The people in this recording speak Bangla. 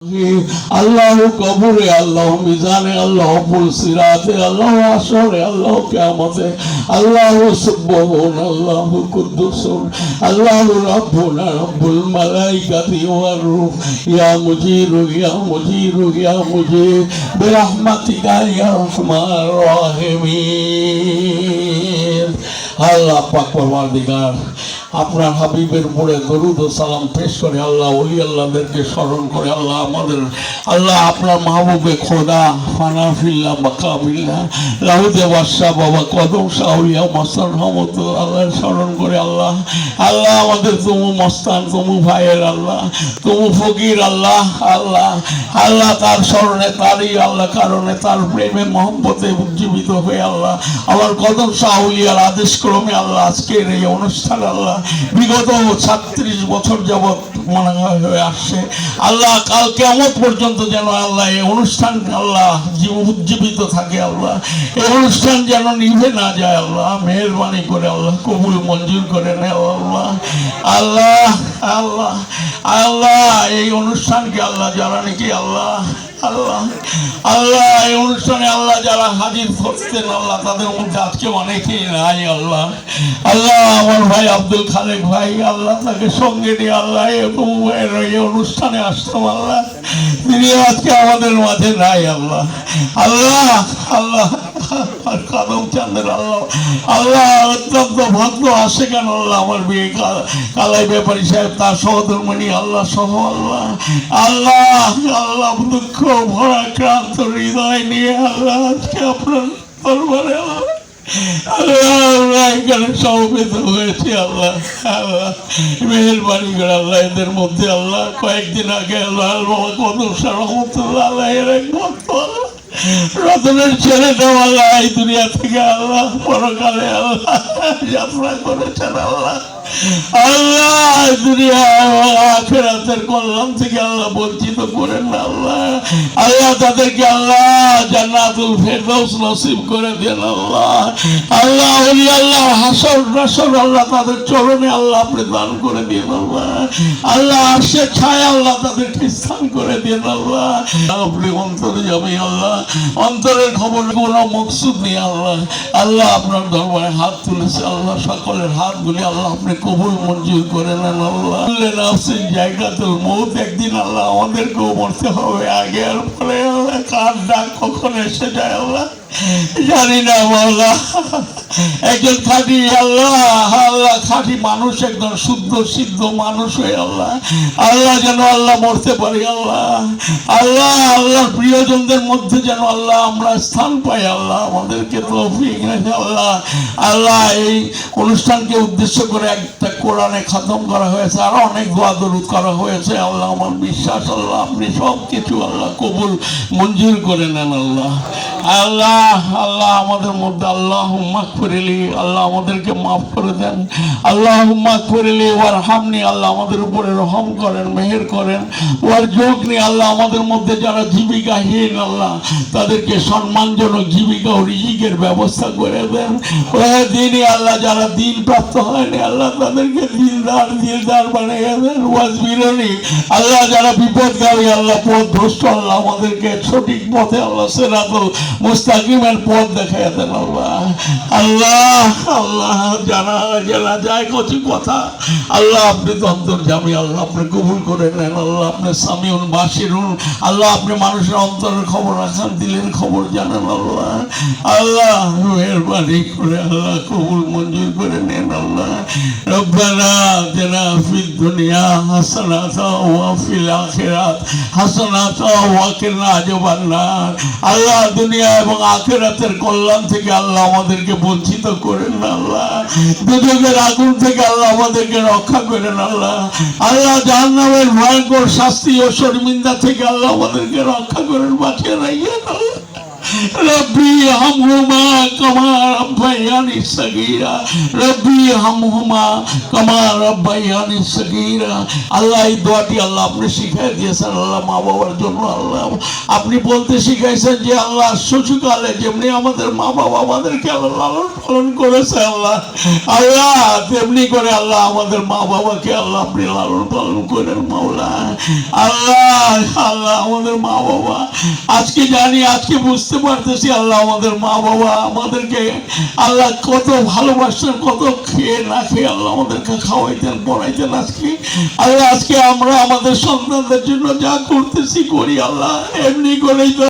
আল্লাহ কবরে আল্লাহ মিজানে আল্লাহ সিরাতে আল্লাহ আসরে আল্লাহ কিয়ামতে আল্লাহ সুবহান আল্লাহ কুদ্দুসুন আল্লাহ রাব্বুল মালাইকাতি ওয়ার রূহ। ইয়া মুজির ইয়া মুজির ইয়া মুজির, বিরহমাতিকা ইয়া রহমান রাহিমিন। আল্লাহ পাক পরমার্দিগার আপনার হাবিবের উপরে দরুদ সালাম পেশ করে আল্লাহ, ওলি আল্লাহদেরকে স্মরণ করে আল্লাহ আমাদের, আল্লাহ আপনার মাহবুবে খোদা ফানাফিল্লা বাকাবিল্লা লাহুদে বাদশাহ বাবা কদম শাহরিয়া মস্তান রহমতুল্লাহ আল্লাহ স্মরণ করে আল্লাহ আল্লাহ আমাদের তুমু মস্তান তুমু ভাইয়ের আল্লাহ তুমু ফকির আল্লাহ আল্লাহ আল্লাহ তার স্মরণে, তারই আল্লাহ কারণে, তার প্রেমে, মহব্বতে উজ্জীবিত হয়ে আল্লাহ, আমার কদম শাহলিয়ার আদেশ ক্রমে আল্লাহ আজকের এই অনুষ্ঠান আল্লাহ বিগত ছত্রিশ বছর যাবৎ মনে হয়ে আসছে। আল্লাহ কাল কেমন পর্যন্ত যেন আল্লাহ এই অনুষ্ঠান আল্লাহ উজ্জীবিত থাকে আল্লাহ। এই অনুষ্ঠান যেন নিভে না যায় আল্লাহ। মেহরবানি করে আল্লাহ, কবুল মঞ্জুর করে নেও আল্লাহ। আল্লাহ আল্লাহ আল্লাহ, এই অনুষ্ঠানকে আল্লাহ যারা নাকি আল্লাহ? আল্লাহ এই অনুষ্ঠানে আল্লাহ যারা হাজির করতেন আল্লাহ তাদের মধ্যে আজকে অনেকেই নাই, আল্লাহ। আল্লাহ, আমার ভাই আব্দুল খালেক ভাই, আল্লাহ তাকে সঙ্গে নিয়ে আল্লাহ অনুষ্ঠানে আসতাম আল্লাহ। তিনি আজকে আমাদের মাঝে নাই, আল্লাহ। আল্লাহ আল্লাহ কাদম চাঁদের আল্লাহ। আল্লাহ, অত্যন্ত ভদ্র আসে কেন, আল্লাহ, আমার বিয়ে কালাই ব্যাপারী সাহেব, তার সহধর্মণি, আল্লাহ সহ, আল্লাহ। আল্লাহ আল্লাহ, দুঃখ ভরা ক্রান্ত হৃদয় নিয়ে আল্লাহ আজকে আপনার দরবারে আল্লাহ এখানে সমবেত হয়েছি আল্লাহ আল্লাহ মেহরবানি করে আল্লাহ মধ্যে আল্লাহ কয়েকদিন আগে আল্লাহ কত কদম রহমতুল্লাহ আল্লাহ এর এক ভক্ত আল্লাহ রতনের ছেলেটা আল্লাহ এই দুনিয়া থেকে আল্লাহ, পরকালে আল্লাহ করেছেন আল্লাহ। কল্যাণ থেকে আল্লাহ বঞ্চিত করেন না আল্লাহ। আল্লাহ তাদেরকে আল্লাহ জান্নাতুল ফেরদৌস নসিব করে দেন আল্লাহ। আল্লাহ আল্লাহ হাসর আল্লাহ তাদের চরণে আল্লাহ আপনি দান করে দিন আল্লাহ। আল্লাহ আসে ছায় আল্লাহ তাদেরকে স্থান করে দিন আল্লাহ। আপনি অন্তরে যাবে আল্লাহ অন্তরের মকসুদ আল্লাহ। আল্লাহ আপনার দরবারে হাত তুলেছে, আল্লাহ সকলের হাতগুলি আল্লাহ আপনি কবুল মঞ্জুর করে নেন আল্লাহ। মৌত একদিন আল্লাহ আমাদেরকেও মরতে হবে। আগে আর পরে আল্লাহ কার ডাক কখন এসে যায় আল্লাহ? জানি না একজন আল্লাহ আল্লাহ মানুষ, একজন শুদ্ধ, সিদ্ধ মানুষ হয়ে আল্লাহ। আল্লাহ যেন আল্লাহ মরতে পারি আল্লাহ। আল্লাহ আল্লাহ প্রিয়জনদের মধ্যে যেন আল্লাহ, আমরা স্থান পাই, আল্লাহ, আমাদেরকে তো আল্লাহ। আল্লাহ, এই অনুষ্ঠানকে উদ্দেশ্য করে একটা কোরআনে খতম করা হয়েছে, আরও অনেক দোয়া করা হয়েছে, আল্লাহ, আমার বিশ্বাস, আল্লাহ, আপনি সব কিছু আল্লাহ কবুল, মঞ্জুর করে নেন, আল্লাহ। আল্লাহ আল্লাহ, আমাদের মধ্যে আল্লাহ মাফ করিলি আল্লাহ, আমাদেরকে মাফ করে দেন। আল্লাহ মাফ করিলি ওয়ার হামনি আল্লাহ, আমাদের উপরে রহম করেন, মেহের করেন ওয়ার যোগ নিয়ে আল্লাহ, আমাদের মধ্যে যারা জীবিকাহীন, আল্লাহ তাদেরকে সম্মানজনক জীবিকা ও রিজিকের ব্যবস্থা করে দেন। দিনই আল্লাহ যারা দিন প্রাপ্ত হয়নি, আল্লাহ তাদেরকে দিনদার দিনদার বানিয়ে দেন। ওয়াজ বিরোধী। আল্লাহ যারা বিপদগামী, আল্লাহ পথ ভ্রষ্ট আল্লাহ আমাদেরকে সঠিক পথে আল্লাহ সেরাতুল মুস্তাকিমের পথ দেখাই দেন আল্লাহ। আল্লাহ আল্লাহ যায় কচি কথা, আল্লাহ আপনি অন্তর্জামী, আল্লাহ আপনি কবুল করে নেন, আল্লাহ আপনি আল্লাহ আপনি মানুষের অন্তরের খবর রাখান। দিলেন খবর জানান আল্লাহ। আল্লাহ মেহরবানি করে আল্লাহ কবুল মঞ্জুর করে নেন আল্লাহ। রব্বানা যারা ফিদ দুনিয়া আল্লাহ দুনিয়া এবং আখিরাতের কল্যাণ থেকে আল্লাহ আমাদেরকে বঞ্চিত করেন আল্লাহ। দুদকের আগুন থেকে আল্লাহ আমাদেরকে রক্ষা করেন আল্লাহ। আল্লাহ জাহান্নামের ভয়ঙ্কর শাস্তি ও শর্মিন্দা থেকে আল্লাহ আমাদেরকে রক্ষা করেন, বাঁচিয়ে রাখেন আল্লাহ। আল্লাহ এই দোয়াটি আল্লাহ আপনি শিখাই দিয়েছেন, আল্লাহ মা বাবার জন্য আল্লাহ। আপনি বলতে শিখাইছেন যে আল্লাহ শিশুকালে যেমনি আমাদের মা বাবা আমাদেরকে আল্লাহ লালন পালন করেছে আল্লাহ আল্লাহ তেমনি করে আল্লাহ আমাদের মা বাবাকে আল্লাহ আপনি লালন পালন করেন মাওলা। আল্লাহ আল্লাহ আমাদের মা বাবা। আজকে জানি, আজকে বুঝতে পারতেছি আল্লাহ আমাদের মা বাবা আমাদেরকে। আল্লাহ কত ভালোবাসতেন, কত খেয়ে না খেয়ে আল্লাহ আমাদেরকে খাওয়াইতেন, পড়াইতেন আজকে। আল্লাহ আজকে আমরা আমাদের সন্তানদের জন্য যা করতেছি করি আল্লাহ, এমনি করেই তো